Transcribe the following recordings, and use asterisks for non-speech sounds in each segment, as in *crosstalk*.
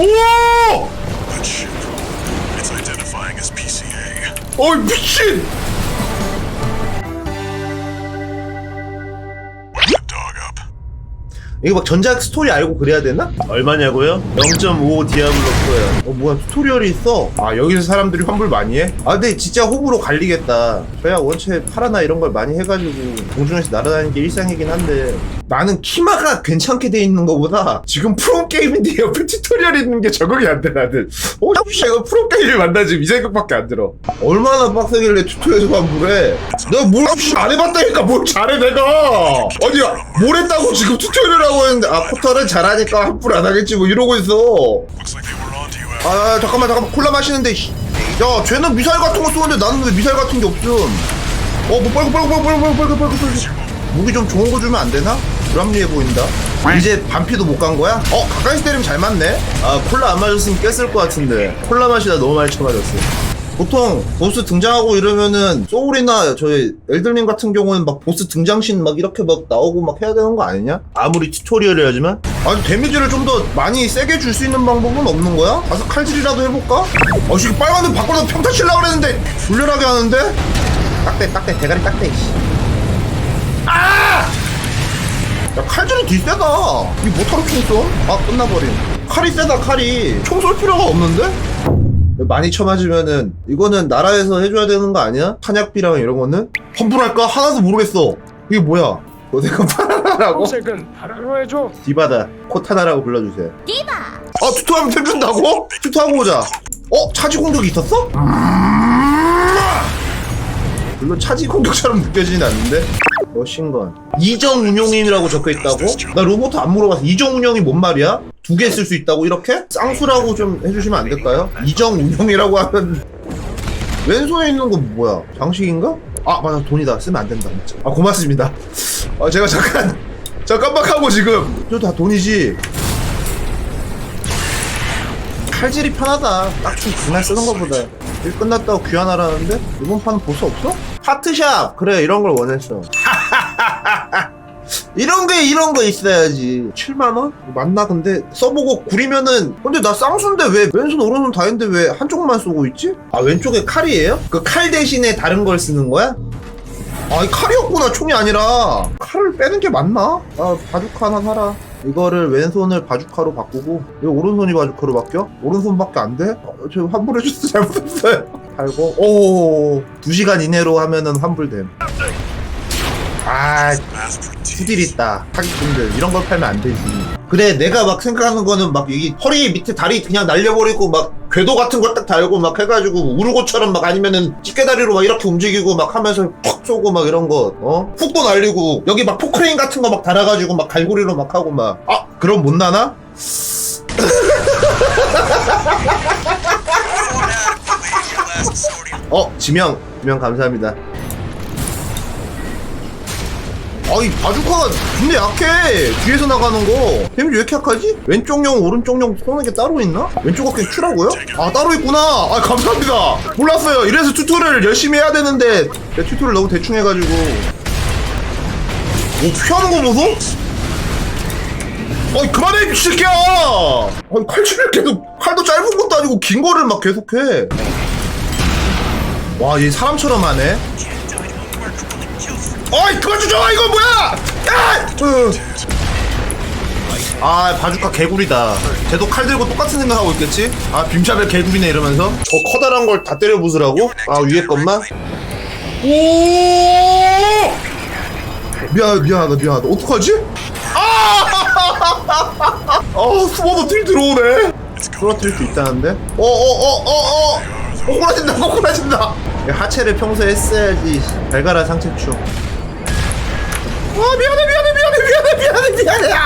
Whoa! That ship. It's identifying as PCA. Oh shit! 이거 막 전작 스토리 알고 그래야 되나? 얼마냐고요? 0.5 디아블로 거예요. 어 뭐야 튜토리얼이 있어? 아 여기서 사람들이 환불 많이 해? 아 근데 진짜 호불호 갈리겠다. 그냥 원체 파라나 이런 걸 많이 해가지고 공중에서 날아다니는 게 일상이긴 한데 나는 키마가 괜찮게 돼 있는 거보다 지금 프로 게임인데 옆에 튜토리얼 있는 게 적응이 안 돼 나는. 어 씨, 이거 프로 게임이 맞나 지금 이 생각밖에 안 들어. 얼마나 빡세길래 튜토리얼에서 환불해? 내가 뭘안 해봤다니까 뭘 잘해 내가. 아니 뭘 했다고 지금 튜토리얼 하고 했는데 아 포털은 잘하니까 환불 안 하겠지 뭐 이러고 있어. Al. 아 잠깐만 잠깐만 콜라 마시는데 씨. 야 쟤는 미사일 같은 거 쏘는데 나는 왜 미사일 같은 게 없음 어뭐 빨고 빨고 빨고 빨고 빨고 빨고 빨고 무기 좀 좋은 거 주면 안 되나? 불합리해 보인다 이제 반피도 못 간 거야? 어 가까이서 때리면 잘 맞네 아 콜라 안 마셨으면 깼을 것 같은데 콜라 마시다 너무 많이 쳐맞았어 보통 보스 등장하고 이러면은 소울이나 저희 엘들님 같은 경우는 막 보스 등장신 막 이렇게 막 나오고 막 해야 되는 거 아니냐? 아무리 튜토리얼이라지만 아니 데미지를 좀 더 많이 세게 줄 수 있는 방법은 없는 거야? 가서 칼질이라도 해볼까? 아 지금 빨간색 바꿔서 평타 치려고 그랬는데 불렬하게 하는데? 딱대 딱대 대가리 딱대 씨. 아! 야 칼질이 뒷세다 이 못하러 총 쏘? 아 끝나버린 칼이 세다 칼이 총 쏠 필요가 없는데? 많이 쳐맞으면은 이거는 나라에서 해줘야 되는 거 아니야? 탄약비랑 이런 거는? 환불할까? 하나도 모르겠어 이게 뭐야 너 내가 파라라고? 색은 하나로 해줘. 디바다 코타나라고 불러주세요 디바 아 투투하면 템준다고? 투투하고 보자 어? 차지 공격이 있었어? 물론 차지 공격처럼 느껴지진 않는데 머신건 이정 운용이라고 적혀있다고? 나 로봇 안 물어봤어 이정 운용이 뭔 말이야? 두 개 쓸 수 있다고 이렇게? 쌍수라고 좀 해주시면 안 될까요? 이정 운용이라고 하면 *laughs* 왼손에 있는 건 뭐야? 장식인가? 아 맞아 돈이다 쓰면 안 된다 진짜 아 고맙습니다 아 제가 잠깐 *laughs* 잠깐 깜빡하고 지금 저 다 돈이지 칼질이 편하다. 딱히 그날 쓰는 것보다. 일 끝났다고 귀환하라는데? 이번 판은 보스 없어? 파트샵! 그래, 이런 걸 원했어. 이런 게, 이런 거 있어야지. 7만원? 맞나? 근데 써보고 구리면은. 근데 나 쌍수인데 왜 왼손, 오른손 다 했는데 왜 한쪽만 쓰고 있지? 아, 왼쪽에 칼이에요? 그 칼 대신에 다른 걸 쓰는 거야? 아, 이 칼이었구나, 총이 아니라. 칼을 빼는 게 맞나? 아, 바주카 하나 사라. 이거를 왼손을 바주카로 바꾸고, 왜 오른손이 바주카로 바뀌어? 오른손밖에 안 돼? 어, 저 환불해줬어, 잘못했어요. *laughs* 팔고, 오, 2시간 이내로 하면은 환불됨. 아, teeth. 있다. 사기꾼들. 이런 걸 팔면 안 되지. 그래, 내가 막 생각하는 거는 막 여기 허리 밑에 다리 그냥 날려버리고 막 궤도 같은 거 딱 달고 막 해가지고 우르고처럼 막 아니면은 찌개다리로 막 이렇게 움직이고 막 하면서 팍 쏘고 막 이런 거, 어? 훅도 날리고 여기 막 포크레인 같은 거 막 달아가지고 막 갈고리로 막 하고 막. 아, 그럼 못 나나? *laughs* 어, 지명. 지명 감사합니다. 아이 바주카가 근데 약해. 뒤에서 나가는 거. 데미지 왜 이렇게 약하지? 왼쪽용 오른쪽용 쏘는 게 따로 있나? 왼쪽 어깨 큐라고요? 아 따로 있구나. 아 감사합니다. 몰랐어요. 이래서 튜토리얼 열심히 해야 되는데. 내 튜토리얼 너무 대충 해가지고. 오 피하는 거 보소? 어이 그만해 이 새끼야. 아니 칼질을 계속 칼도 짧은 것도 아니고 긴 거를 막 계속해. 와 얘 사람처럼 하네 어이 그만 좀 줘! 이거 뭐야! 야! 으. 아 바주카 개구리다 쟤도 칼 들고 똑같은 생각하고 있겠지? 아 빔샤벨 개구리네 이러면서 저 커다란 걸 다 때려 부수라고? 아 위에 것만? 오! 미안 미안하다 미안하다 어떡하지? 아! *laughs* 어 숨어도 딜 들어오네 떨어뜨릴 수 있다는데? 어어어어어 꼬꾸라진다 꼬꾸라진다 하체를 평소에 했어야지 발가락 상체축 아 미안해 미안해 미안해 미안해 미안해 미안해 아!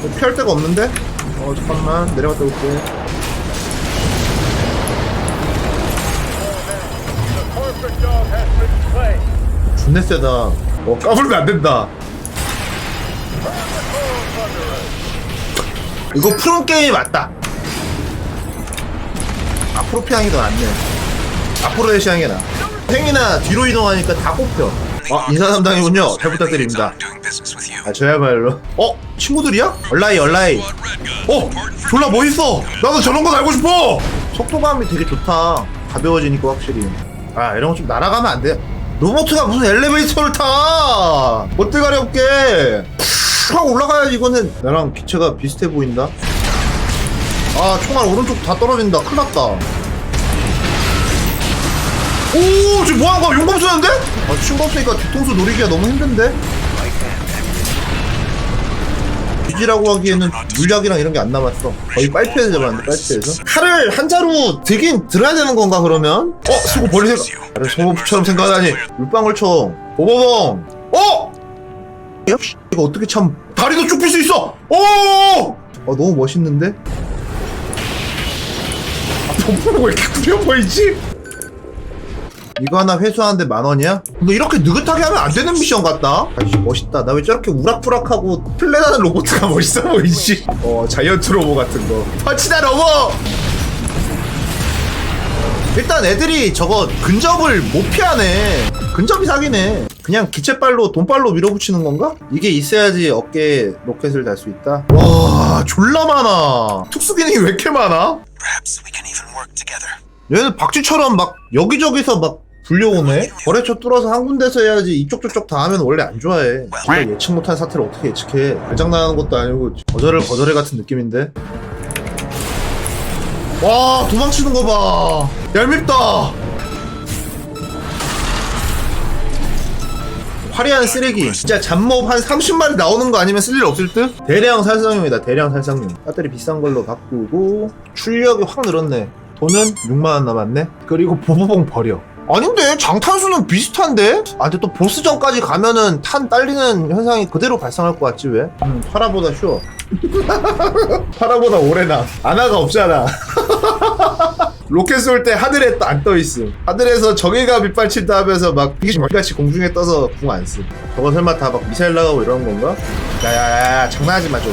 뭐 피할 데가 없는데? 어 잠깐만 내려갔다 올게. 존내 세다 어 까불면 안 된다 이거 프로 게임이 맞다 앞으로 피하는 게 더 낫네 앞으로 대시하는 게나 아 행이나 뒤로 이동하니까 다 꼽혀. 아 인사 담당이군요. 잘 부탁드립니다. 아 저야말로. 어? 친구들이야? 얼라이 얼라이. 어? 졸라 멋있어. 나도 저런 거 달고 싶어. 속도감이 되게 좋다. 가벼워지니까 확실히. 아 이런 거 좀 날아가면 안 돼. 로보트가 무슨 엘리베이터를 타? 어때가리 없게. 푸 하고 올라가야지 이거는. 나랑 기체가 비슷해 보인다. 아 총알 오른쪽 다 떨어진다. 큰일 났다 오 지금 뭐하는 거야 용검 쓰는데? 아 친구 없으니까 뒤통수 노리기가 너무 힘든데 유지라고 하기에는 물약이랑 이런 게 안 남았어 거의 빨피에서 잡았는데 빨피에서 칼을 한 자루 들긴 들어야 되는 건가 그러면? 어? 쓰고 버리 생각 나를 소모처럼 생각하다니 물방울총 보보봉 어? 역시 이거 어떻게 참 다리도 쭉필수 있어 오! 어 너무 멋있는데? 아 보보봉 왜 이렇게 구려 보이지? 이거 하나 회수하는데 만 원이야? 근데 이렇게 느긋하게 하면 안 되는 미션 같다? 아이씨 멋있다 나 왜 저렇게 우락부락하고 플랜하는 로봇가 멋있어 보이지? 어 자이언트 로봇 같은 거 터치다 로봇! 일단 애들이 저거 근접을 못 피하네 근접이 사기네 그냥 기체발로 돈발로 밀어붙이는 건가? 이게 있어야지 어깨에 로켓을 달 수 있다 와 졸라 많아 특수 기능이 왜 이렇게 많아? 얘는 박쥐처럼 막 여기저기서 막 불려오네? 거래처 뚫어서 한 군데서 해야지. 이쪽 저쪽 다 하면 원래 안 좋아해. 진짜 예측 못한 사태를 어떻게 예측해? 발장난하는 것도 아니고 거절을 거절해 같은 느낌인데. 와 도망치는 거봐. 얄밉다. 화려한 쓰레기. 진짜 잡몹 한 30마리 나오는 거 아니면 쓸 일 없을 듯? 대량 살상용이다 대량 살상용. 배터리 비싼 걸로 바꾸고 출력이 확 늘었네. 돈은 6만원 남았네. 그리고 보보봉 버려 아닌데 장탄수는 비슷한데? 아 근데 또 보스전까지 가면은 탄 딸리는 현상이 그대로 발생할 것 같지 왜? 음 파라보다 쉬워 *laughs* 파라보다 오래 나 아나가 없잖아 *laughs* 로켓 쏠 때 하늘에 안 떠 있음. 하늘에서 적의가 빗발친다 하면서 막 이게 같이 공중에 떠서 궁 안 쓰. 저거 설마 다 막 미사일 나가고 이런 건가? 야야야 장난하지 마 좀.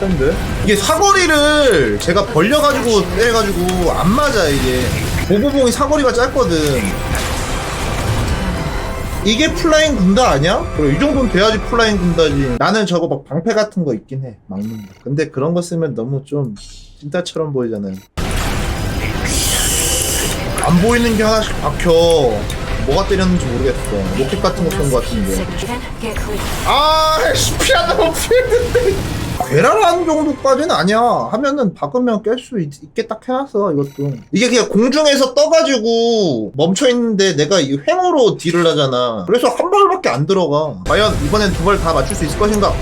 빡센데? 이게 사거리를 제가 벌려가지고 때려가지고 안 맞아 이게. 보보봉이 사거리가 짧거든. 이게 플라잉 군다 아니야? 그래 이 정도는 돼야지 플라잉 군다지 나는 저거 막 방패 같은 거 있긴 해 막는 거 근데 그런 거 쓰면 너무 좀 찐따처럼 보이잖아요 안 보이는 게 하나씩 박혀 뭐가 때렸는지 모르겠어 로켓 같은 거 쏜 거 같은데. 아씨 피하다가 피했는데 괴랄한 정도까지는 아니야. 하면은 박으면 깰 수 있게 딱 해놨어 이것도. 이게 그냥 공중에서 떠가지고 멈춰있는데 내가 이 횡으로 딜을 하잖아. 그래서 한 발밖에 안 들어가. 과연 이번엔 두 발 다 맞출 수 있을 것인가?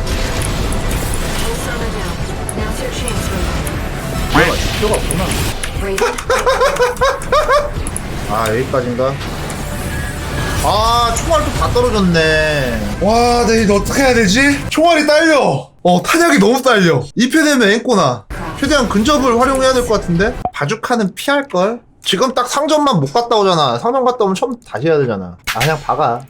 맞출 필요가 없구나. *laughs* 아 여기까지인가? 아 총알도 다 떨어졌네. 와 내가 이거 어떻게 해야 되지? 총알이 딸려 어 탄약이 너무 딸려. 2패 되면 앵꼬나. 최대한 근접을 활용해야 될 것 같은데? 바주카는 피할걸? 지금 딱 상점만 못 갔다 오잖아. 상점 갔다 오면 처음 다시 해야 되잖아. 아 그냥 박아.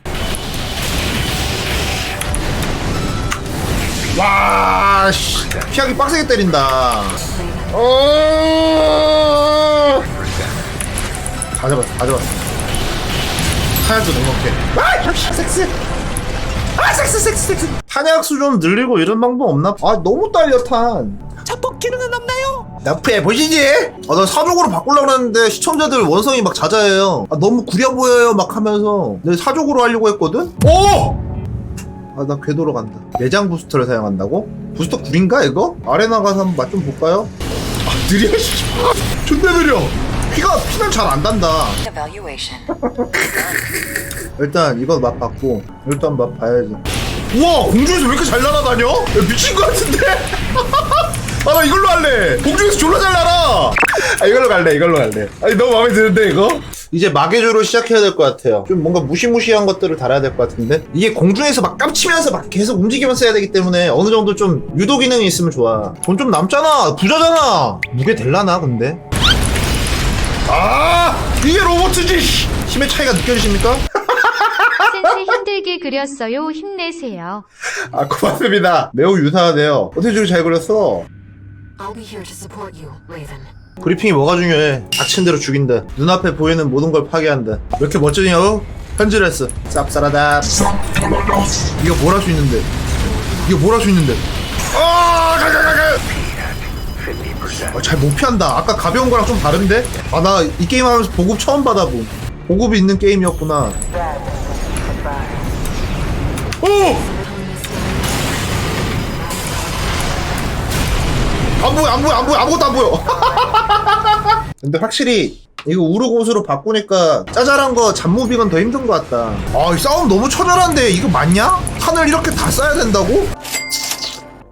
와 씨, 피하기 빡세게 때린다. 어... 다 잡았어, 다 잡았어. 탄약도 넉넉해. 아, 역시 섹스. 아, 섹스, 섹스, 섹스. 탄약수 좀 늘리고 이런 방법 없나? 아, 너무 딸려 탄. 자폭 기능은 없나요? 나프해 보시지. 아, 나 사족으로 바꾸려고 했는데 시청자들 원성이 막 잦아해요. 아, 너무 구려 보여요, 막 하면서. 내 사족으로 하려고 했거든. 오! 아, 나 궤도로 간다. 내장 부스터를 사용한다고? 부스터 구린가 이거? 아레나 가서 한번 맛 좀 볼까요? 아, 느려, 씨. 존나 느려. 피가 피는 잘 안 단다. 일단 이거 맛 봤고 일단 맛 봐야지. 우와 공중에서 왜 이렇게 잘 날아다녀? 야, 미친 것 같은데? *laughs* 아 나 이걸로 할래. 공중에서 졸라 잘 날아. 아 이걸로 갈래. 이걸로 갈래. 아니 너무 마음에 드는데 이거? 이제 마개조로 시작해야 될 것 같아요. 좀 뭔가 무시무시한 것들을 달아야 될 것 같은데 이게 공중에서 막 깜치면서 막 계속 움직이면서 해야 되기 때문에 어느 정도 좀 유도 기능이 있으면 좋아. 돈 좀 남잖아. 부자잖아. 무게 될라나 근데? 아 이게 로봇이지. 힘의 차이가 느껴지십니까? 센스 힘들게 그렸어요. 힘내세요. 아 고맙습니다 매우 유사하네요 어떻게 저렇게 잘 그렸어 I'll be here to support you, Raven. 브리핑이 뭐가 중요해 닥친 대로 죽인다 눈앞에 보이는 모든 걸 파괴한다 왜 이렇게 멋지냐고? 편지를 했어 쌉싸라다 이거 뭘 할 수 있는데 이거 뭘 할 수 있는데 아 가가가가 아, 잘못 피한다 아까 가벼운 거랑 좀 다른데? 아 나 이 게임 하면서 보급 처음 받아봄 보급이 있는 게임이었구나 오! 안 보여 안 보여 안 보여 아무것도 안 보여 *laughs* 근데 확실히 이거 우르곳으로 바꾸니까 짜잘한 거 잡무빙은 더 힘든 것 같다 아 이 싸움 너무 처절한데 이거 맞냐? 탄을 이렇게 다 써야 된다고?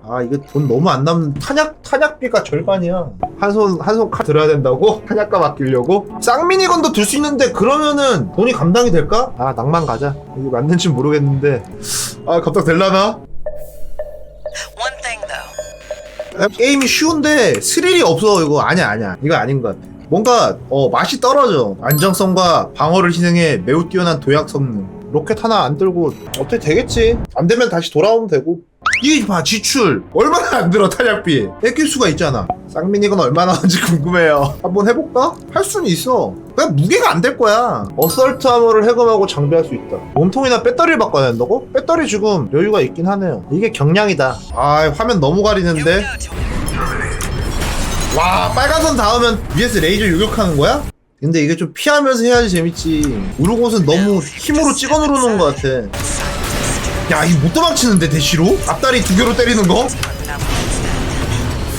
아 이거 돈 너무 안 남는 탄약 탄약비가 절반이야. 한 손 한 손 칼 들어야 된다고? *laughs* 탄약값 아끼려고? 쌍미니건도 들 수 있는데 그러면은 돈이 감당이 될까? 아 낭만 가자. 이게 맞는지 모르겠는데. 아 감당 될라나? One thing though. 아, 게임이 쉬운데 스릴이 없어. 이거 아니야 아니야. 이거 아닌 것 같아. 뭔가 어 맛이 떨어져. 안정성과 방어를 희생해 매우 뛰어난 도약 성능. 로켓 하나 안 들고 어떻게 되겠지? 안 되면 다시 돌아오면 되고 이게 봐 지출. 얼마나 안 들어 탄약비. 뺏길 수가 있잖아. 쌍민이건 얼마나 하는지 궁금해요. 한번 해볼까? 할 수는 있어. 그냥 무게가 안 될 거야. 어설트 아머를 해금하고 장비할 수 있다. 몸통이나 배터리를 바꿔야 된다고? 배터리 지금 여유가 있긴 하네요. 이게 경량이다. 아 화면 너무 가리는데? 와 빨간선 닿으면 위에서 레이저 요격하는 거야? 근데 이게 좀 피하면서 해야지 재밌지. 우르곳은 너무 힘으로 찍어 누르는 것 같아 야 이거 못 도망치는데 대시로? 앞다리 두 개로 때리는 거?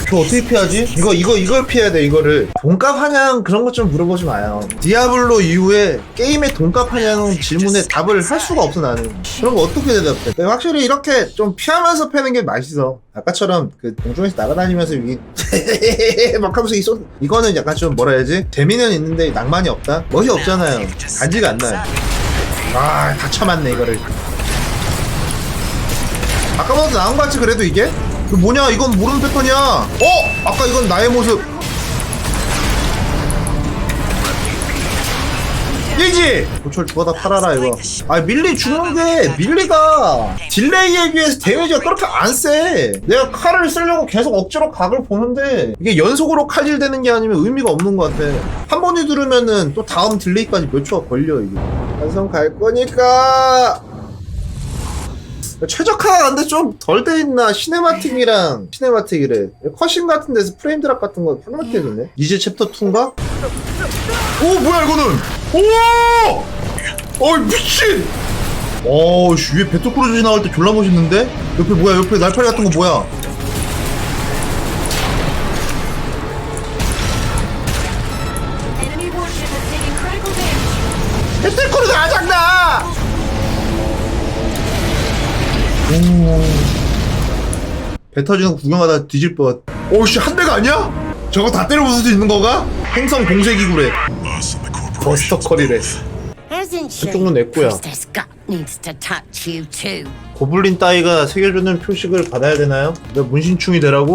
저 어떻게 피하지? 이거 이거 이걸 피해야 돼 이거를. 돈값 하냥 그런 것 좀 물어보지 마요. 디아블로 이후에 게임의 돈값 하냐는 질문에 답을 할 수가 없어 나는. 그런 거 어떻게 대답해? 근데 확실히 이렇게 좀 피하면서 패는 게 맛있어. 아까처럼 그 공중에서 날아다니면서 위 *laughs* 막 하면서 있어 이거는 약간 좀 뭐라 해야지? 재미는 있는데 낭만이 없다? 멋이 없잖아요. 간지가 안 나요. 아다 쳐맞네 이거를 아까보다 나은 것 같지 그래도 이게? 이거 뭐냐 이건 모르는 패턴이야. 어? 아까 이건 나의 모습. 일지! 고철 죽어다 팔아라 이거. 아 밀리 죽는 게 밀리가 딜레이에 비해서 데미지가 그렇게 안세. 내가 칼을 쓰려고 계속 억지로 각을 보는데 이게 연속으로 칼질 되는 게 아니면 의미가 없는 것 같아. 한 번에 누르면은 또 다음 딜레이까지 몇 초가 걸려 이게. 완성 갈 거니까 최적화가 근데 좀 덜 돼 있나 시네마틱이랑 시네마틱이래 컷신 같은 데서 프레임 드랍 같은 거 해줬네 이제 챕터 2인가? 오 뭐야 이거는 오! 어이 미친 어씨 위에 배틀크루즈 나올 때 졸라 멋있는데? 옆에 뭐야 옆에 날파리 같은 거 뭐야. 배틀크루즈 아작 배 터지는 거 구경하다 뒤질 뻔 오씨 한 대가 아니야? 저거 다 때려 부술 수 있는 거가? 행성 the corporation. 버스터 she? 저쪽은 내 거야. 고블린 따위가 새겨주는 표식을 받아야 되나요? 내가 문신충이 되라고?